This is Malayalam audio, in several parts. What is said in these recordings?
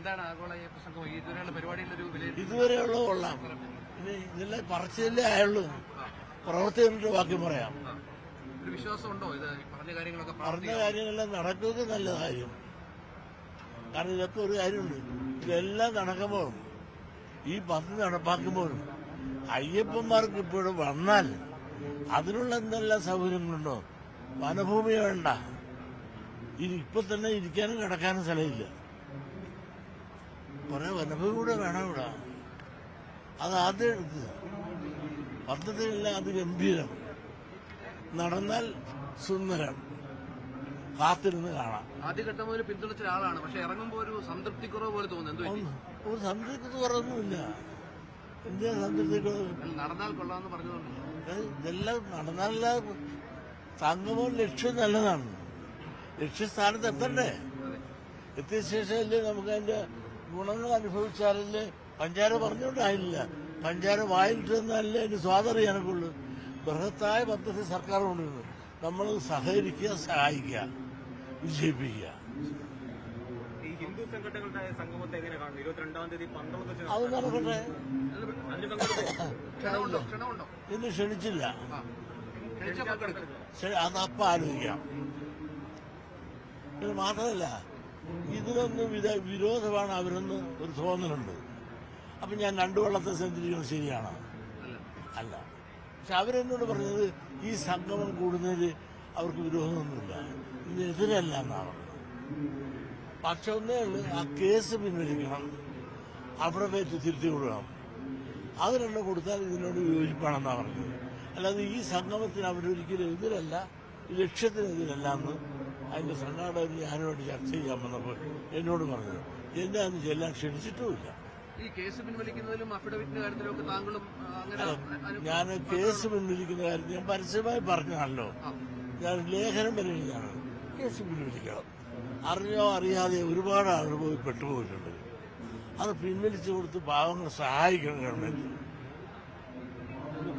എന്താണ് ആഗോള ഇതുവരെയുള്ള പരിപാടിയുടെ ഒരു വിലയിരുത്തൽ. ഇതുവരെയുള്ള കൊള്ളാം. ഇനി ഇതിലെ പറച്ചിലേ ആയുള്ളൂ. പ്രവർത്തി കണ്ടിട്ട് ബാക്കി പറയാം. ഒരു ഇത് പറഞ്ഞ കാര്യങ്ങളൊക്കെ പറഞ്ഞ കാര്യങ്ങളെല്ലാം നടക്കുന്നത് നല്ല കാര്യം. കാരണം ഇതൊക്കെ ഒരു കാര്യമുണ്ട്. ഇതെല്ലാം നടക്കുമ്പോഴും ഈ പദ്ധതി നടപ്പാക്കുമ്പോഴും അയ്യപ്പന്മാർക്ക് ഇപ്പോഴും വന്നാൽ അതിനുള്ള എന്തെല്ലാം സൗകര്യങ്ങളുണ്ടോ? വനഭൂമി വേണ്ട. ഇനി ഇപ്പൊ തന്നെ ഇരിക്കാനും കിടക്കാനും സ്ഥലമില്ല. കുറെ വനഭൂമി കൂടെ വേണം ഇവിടെ. അത് ആദ്യം എടുക്കുക പദ്ധതിയില്ല അത് ഗംഭീരം. നടന്നാൽ സുന്ദരം. കാത്തിരുന്ന് കാണാം. ആദ്യഘട്ടം മുതൽ പിന്തുണച്ച ഒരാളാണ്. പക്ഷെ ഇറങ്ങുമ്പോൾ ഒരു സംതൃപ്തി കുറവ് പോലെ തോന്നുന്നു. ഒരു സംതൃപ്തി കുറവൊന്നുമില്ല എന്തിനാ സംതൃപ്തി കുറവ് നടന്നാൽ കൊള്ളാമെന്ന് പറഞ്ഞതുകൊണ്ട് ഇതെല്ലാം നടന്നല്ല സംഗമം ലക്ഷ്യം നല്ലതാണ്. ലക്ഷ്യസ്ഥാനത്ത് എത്തണ്ടേ? എത്തിയ ശേഷമല്ലേ നമുക്ക് അതിന്റെ ഗുണങ്ങൾ അനുഭവിച്ചാലല്ലേ പഞ്ചാര പറഞ്ഞുകൊണ്ടായില്ല. പഞ്ചാര വായിലിട്ട് തന്നാലല്ലേ അതിന് സ്വാതറിയാനൊക്കെയുള്ളൂ ബൃഹത്തായ പദ്ധതി സർക്കാർ കൊണ്ടുവരുന്നു നമ്മൾ സഹകരിക്കുക സഹായിക്കുക വിജയിപ്പിക്കുക. ഈ ഹിന്ദു സംഘടനകളുടെ സംഗമത്തെ എങ്ങനെ കാണുന്നു? ഇരുപത്തിരണ്ടാം തീയതി പന്തളത്ത് വെച്ച് അത് നടക്കട്ടെ. ഇന്ന് ക്ഷണിച്ചില്ല. അത് അപ്പ ശരി അതപ്പം ആലോചിക്കാം. ഇത് മാത്രമല്ല ഇതിനൊന്നും വിധ വിരോധമാണ് അവരെന്ന് ഒരു തോന്നലുണ്ട്. അപ്പം ഞാൻ രണ്ടു വള്ളത്തെ സഞ്ചരിക്കുന്നത് ശരിയാണ്? അല്ല. പക്ഷെ അവരെന്നോട് പറഞ്ഞത് ഈ സംഗമം കൂടുന്നതിൽ അവർക്ക് വിരോധമൊന്നുമില്ല. ഇതിനെതിരല്ല എന്നാണ് പറഞ്ഞത്. പക്ഷെ ഒന്നേ ഉള്ളൂ ആ കേസ് പിൻവലിക്കണം. അവിടെ വെച്ച് തിരുത്തി കൊടുക്കണം അത് രണ്ടും കൊടുത്താൽ ഇതിനോട് യോജിപ്പാണെന്നാണ് പറഞ്ഞത്. അല്ലാതെ ഈ സംഗമത്തിന് അവരൊരിക്കലും എതിരല്ല ലക്ഷ്യത്തിനെതിരല്ല എന്ന് അതിന്റെ സംഘാടകർ ഞാനോട് ചർച്ച ചെയ്യാൻ വന്നപ്പോൾ എന്നോട് പറഞ്ഞത് എന്നെ അന്ന് ചെല്ലാൻ ക്ഷണിച്ചിട്ടുമില്ല. ഈ കേസ് പിൻവലിക്കുന്നതിലും അഫിഡവിറ്റിന്റെ കാര്യത്തിലും ഒക്കെ താങ്കളും ആ, അങ്ങനെ അനു- ഞാൻ കേസ് പിൻവലിക്കുന്ന കാര്യത്തിൽ ഞാൻ പരസ്യമായി പറഞ്ഞാണല്ലോ ഞാൻ ലേഖനം വരെ എഴുതിയാണ്. കേസ് പിൻവലിക്കണം. അറിഞ്ഞോ അറിയാതെ ഒരുപാട് ആളുകൾ പോയി പെട്ടുപോയിട്ടുണ്ട്. അത് പിൻവലിച്ചു കൊടുത്ത് പാവങ്ങൾ സഹായിക്കണം ഗവൺമെന്റ്.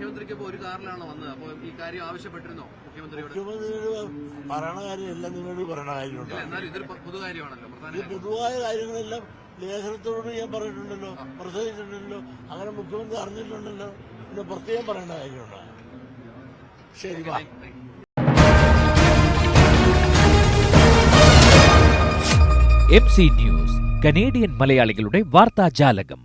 മുഖ്യമന്ത്രിക്ക് ഇപ്പോ ഒരു കാറിലാണ് വന്നത്? അപ്പൊ ഈ കാര്യം ആവശ്യപ്പെട്ടിരുന്നോ മുഖ്യമന്ത്രിയോട്? മുഖ്യമന്ത്രിയോട് പറയണ കാര്യം എല്ലാം നിങ്ങളോട് പറയണ ഇല്ല കാര്യമുണ്ടോ എന്നാലും ഇതൊരു പൊ- പൊതുകാര്യമാണല്ലോ പ്രധാന ഈ കാര്യം. പൊതുവായ കാര്യങ്ങളെല്ലാം ലേഖനത്തോട് ഞാൻ പറഞ്ഞിട്ടുണ്ടല്ലോ പ്രസംഗിച്ചിട്ടുണ്ടല്ലോ അങ്ങനെ മുഖ്യമന്ത്രി അറിഞ്ഞിട്ടുണ്ടല്ലോ പിന്നെ പ്രത്യേകം പറയേണ്ട കാര്യമുണ്ടോ? ശരി വാ. you. M C news Canadian മലയാളികളുടെ വാർത്താജാലകം.